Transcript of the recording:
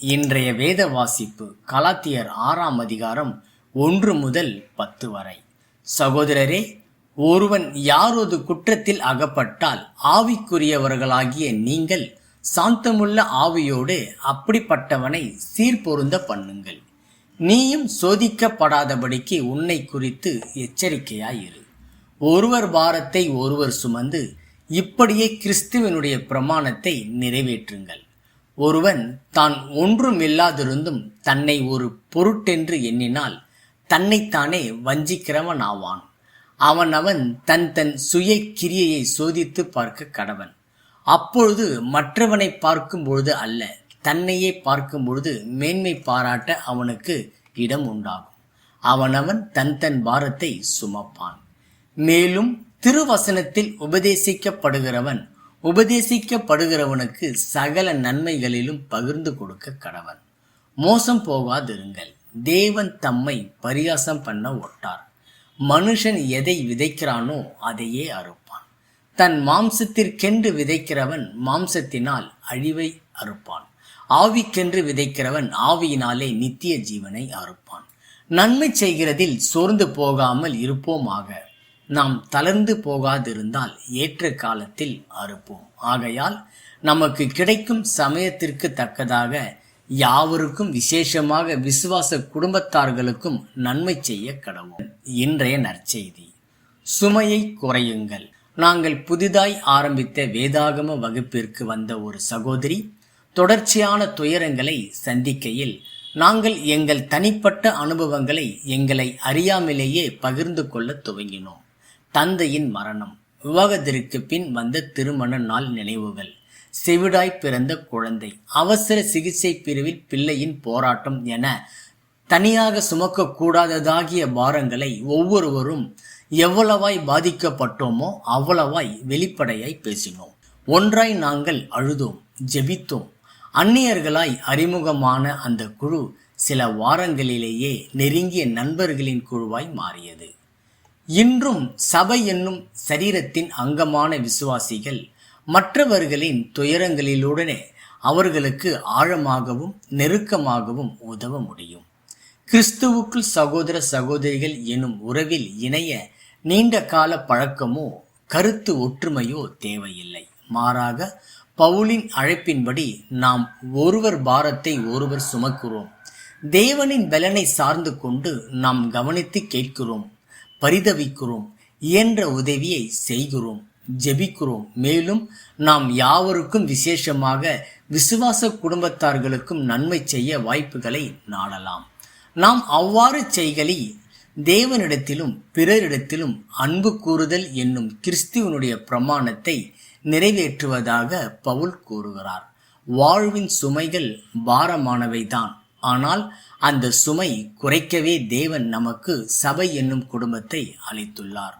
இன்றைய வேத வாசிப்பு கலாத்தியர் ஆறாம் அதிகாரம் ஒன்று முதல் பத்து வரை. சகோதரரே ஒருவன் யாரோது குற்றத்தில் அகப்பட்டால் ஆவிக்குரியவர்களாகிய நீங்கள் சாந்தமுள்ள ஆவியோடு அப்படிப்பட்டவனை சீர்பொருந்த பண்ணுங்கள். நீயும் சோதிக்கப்படாதபடிக்கு உன்னை குறித்து எச்சரிக்கையாயிரு. ஒருவர் பாரத்தை ஒருவர் சுமந்து இப்படியே கிறிஸ்துவனுடைய பிரமாணத்தை நிறைவேற்றுங்கள். ஒருவன் தான் ஒன்றுமில்லாதிருந்தும் தன்னை ஒரு பொருட்டென்று எண்ணினால் தன்னைத்தானே வஞ்சிக்கிறவன் ஆவான். அவன் அவன் தன் தன் சுய கிரியையை சோதித்து பார்க்க கடவன். அப்பொழுது மற்றவனை பார்க்கும் பொழுது அல்ல தன்னையே பார்க்கும் பொழுது மேன்மை பாராட்ட அவனுக்கு இடம் உண்டாகும். அவனவன் தன் தன் பாரத்தை சுமப்பான். மேலும் திருவசனத்தில் உபதேசிக்கப்படுகிறவன் உபதேசிக்கப்படுகிறவனுக்கு சகல நன்மைகளிலும் பகிர்ந்து கொடுக்க கடவன். மோசம் போகாதிருங்கள். தேவன் தம்மை பரியாசம் பண்ண ஒட்டார். மனுஷன் எதை விதைக்கிறானோ அதையே அறுப்பான். தன் மாம்சத்திற்கென்று விதைக்கிறவன் மாம்சத்தினால் அழிவை அறுப்பான். ஆவிக்கென்று விதைக்கிறவன் ஆவியினாலே நித்திய ஜீவனை அறுப்பான். நன்மை செய்கிறதில் சோர்ந்து போகாமல் இருப்போமாக. நாம் தளர்ந்து போகாதிருந்தால் ஏற்ற காலத்தில் அறுப்போம். ஆகையால் நமக்கு கிடைக்கும் சமயத்திற்கு தக்கதாக யாவருக்கும் விசேஷமாக விசுவாச குடும்பத்தார்களுக்கும் நன்மை செய்ய கடவும் இன்றைய நற்செய்தி. சுமையை குறையுங்கள். நாங்கள் புதிதாய் ஆரம்பித்த வேதாகம வகுப்பிற்கு வந்த ஒரு சகோதரி தொடர்ச்சியான துயரங்களை சந்திக்கையில் நாங்கள் எங்கள் தனிப்பட்ட அனுபவங்களை எங்களை அறியாமலேயே பகிர்ந்து கொள்ள துவங்கினோம். தந்தையின் மரணம். விவாகத்திற்கு பின் வந்த திருமண நாள் நினைவுகள். செவிடாய் பிறந்த குழந்தை. அவசர சிகிச்சை பிரிவில் பிள்ளையின் போராட்டம் என தனியாக சுமக்கக்கூடாததாகிய பாரங்களை ஒவ்வொருவரும் எவ்வளவாய் பாதிக்கப்பட்டோமோ அவ்வளவாய் வெளிப்படையாய் பேசினோம். ஒன்றாய் நாங்கள் அழுதோம் ஜெபித்தோம். அந்நியர்களாய் அறிமுகமான அந்த குழு சில வாரங்களிலேயே நெருங்கிய நண்பர்களின் குழுவாய் மாறியது. இன்றும் சபை என்னும் சரீரத்தின் அங்கமான விசுவாசிகள் மற்றவர்களின் துயரங்களிலுடனே அவர்களுக்கு ஆழமாகவும் நெருக்கமாகவும் உதவ முடியும். கிறிஸ்துவுக்குள் சகோதர சகோதரிகள் எனும் உறவில் இணைய நீண்ட கால பழக்கமோ கருத்து ஒற்றுமையோ தேவையில்லை. மாறாக பவுலின் அழைப்பின்படி நாம் ஒருவர் பாரத்தை ஒருவர் சுமக்கிறோம். தேவனின் பலனை சார்ந்து கொண்டு நாம் கவனித்து கேட்கிறோம். பரிதவிக்கிறோம் இயன்ற உதவியை செய்கிறோம் ஜெபிக்கிறோம். மேலும் நாம் யாவருக்கும் விசேஷமாக விசுவாச குடும்பத்தார்களுக்கும் நன்மை செய்ய வாய்ப்புகளை நாடலாம். நாம் அவ்வாறு செய்களி தேவனிடத்திலும் பிறரிடத்திலும் அன்பு கூறுதல் என்னும் கிறிஸ்துவனுடைய பிரமாணத்தை நிறைவேற்றுவதாக பவுல் கூறுகிறார். வாழ்வின் சுமைகள் பாரமானவைதான். ஆனால் அந்த சுமை குறைக்கவே தேவன் நமக்கு சபை என்னும் குடும்பத்தை அளித்துள்ளார்.